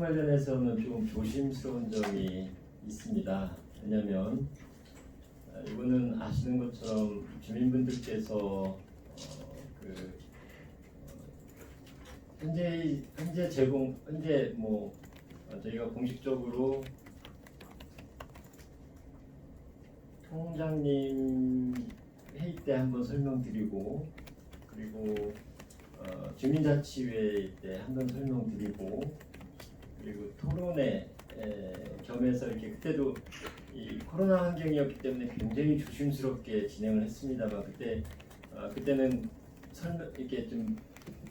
관련해서는 좀 조심스러운 점이 있습니다. 왜냐하면 아, 이거는 아시는 것처럼 주민분들께서 어, 그 어, 현재 현재 제공 현재 뭐 어, 저희가 공식적으로 통장님 회의 때 한번 설명드리고 그리고 어, 주민자치회 때 한번 설명드리고 그리고 토론회 에, 겸해서 이렇게 그때도 이 코로나 환경이었기 때문에 굉장히 조심스럽게 진행을 했습니다만 그때 어, 그때는 설명 이렇게 좀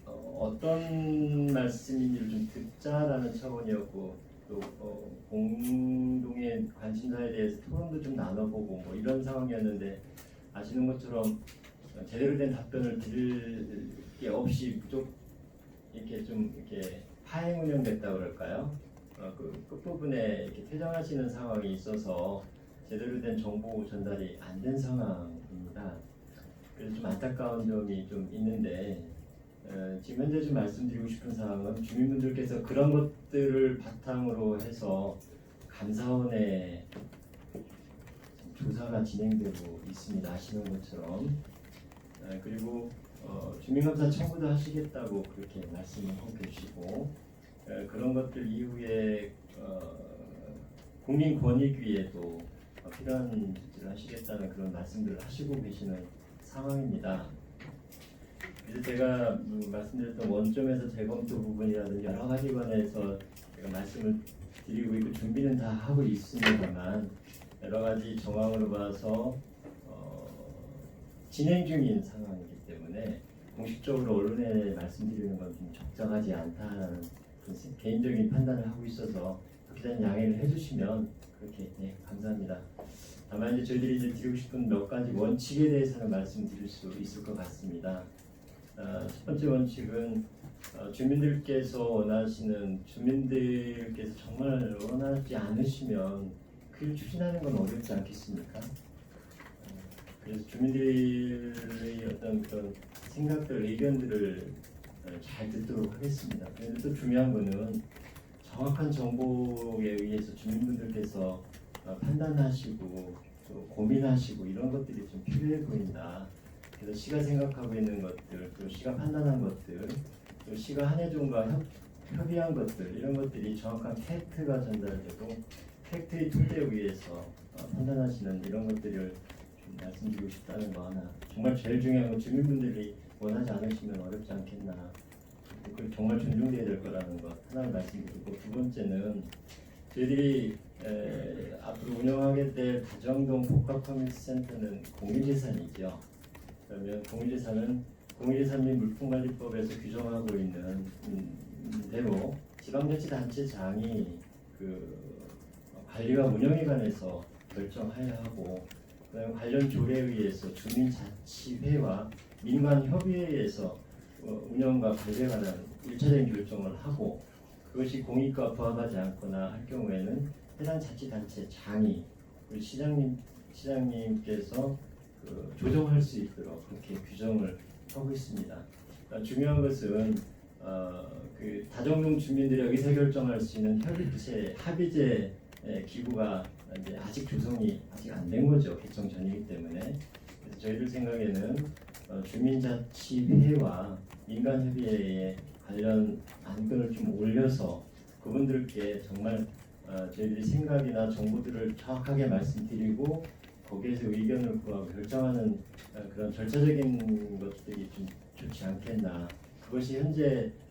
어, 떤 말씀인지를 좀 듣자라는 차원이었고 또 어, 공동의 관심사에 대해서 토론도 좀 나눠보고 뭐 이런 상황이었는데 아시는 것처럼 제대로 된 답변을 드릴 게 없이 무조건 이렇게 좀 이렇게 파행 운영됐다 그럴까요? 어, 그 끝부분에 이렇게 퇴장하시는 상황이 있어서 제대로 된 정보 전달이 안 된 상황입니다. 그래서 좀 안타까운 점이 좀 있는데 어, 지금 현재 좀 말씀드리고 싶은 사항은 주민분들께서 그런 것들을 바탕으로 해서 감사원에 조사가 진행되고 있습니다. 아시는 것처럼 어, 그리고 어, 주민감사 청구도 하시겠다고 그렇게 말씀을 하고 계시고 어, 그런 것들 이후에 어, 국민권익위에도 어, 필요한 조치를 하시겠다는 그런 말씀들을 하시고 계시는 상황입니다. 그래서 제가 음, 말씀드렸던 원점에서 재검토 부분이라든지 여러 가지 관해서 제가 말씀을 드리고 있고 준비는 다 하고 있습니다만 여러 가지 정황으로 봐서 어, 진행 중인 상황이기 때문에 공식적으로 언론에 말씀드리는 건 좀 적정하지 그런 개인적인 판단을 하고 있어서 기자님 양해를 해주시면 그렇게 네, 감사합니다. 다만 이제 저희들이 이제 드리고 싶은 몇 가지 원칙에 대해서는 말씀드릴 수 있을 것 같습니다. 아, 첫 번째 원칙은 어, 주민들께서 원하시는 주민들께서 정말 원하지 않으시면 그를 추진하는 건 어렵지 않겠습니까? 어, 그래서 주민들의 어떤 그런 생각들, 의견들을 어, 잘 듣도록 하겠습니다. 그런데 또 중요한 거는 정확한 정보에 의해서 주민분들께서 어, 판단하시고 또 고민하시고 이런 것들이 좀 필요해 보인다. 그래서 시가 생각하고 있는 것들, 또 시가 판단한 것들, 또 시가 한해종과 협, 협의한 것들 이런 것들이 정확한 팩트가 전달되고 팩트의 토대에 의해서 어, 판단하시는 이런 것들을 좀 말씀드리고 싶다는 거 하나. 정말 제일 중요한 건 주민분들이 원하지 않으시면 어렵지 않겠나. 그걸 정말 존중돼야 될 거라는 것 하나를 말씀드리고 두 번째는 저희들이 에, 앞으로 운영하게 될 다정동 복합 커뮤니티센터는 공유재산이죠. 그러면 공유재산은 공유재산 및 물품관리법에서 규정하고 있는 음, 대로 지방자치단체장이 그 관리와 운영에 관해서 결정해야 하고 관련 조례에 의해서 주민자치회와 민관협의회에서 어, 운영과 관리에 관한 일차적인 결정을 하고 그것이 공익과 부합하지 않거나 할 경우에는 해당 자치단체 장이 우리 시장님 시장님께서 그 조정할 수 있도록 그렇게 규정을 하고 있습니다. 그러니까 중요한 것은 어, 그 다정동 주민들이 여기서 결정할 수 있는 협의체 합의제 에, 기구가 이제 아직 조성이 아직 안 된 거죠 개정 전이기 때문에 그래서 저희들 생각에는 어, 주민자치회와 민간협의회에 관련 안건을 좀 올려서 그분들께 정말 어, 저희들이 생각이나 정보들을 정확하게 말씀드리고 거기에서 의견을 구하고 결정하는 어, 그런 절차적인 것들이 좀 좋지 않겠나. 그것이 현재 어,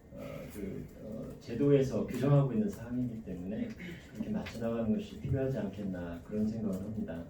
그 어, 제도에서 규정하고 있는 사항이기 때문에 그렇게 맞춰 나가는 것이 필요하지 않겠나 그런 생각을 합니다.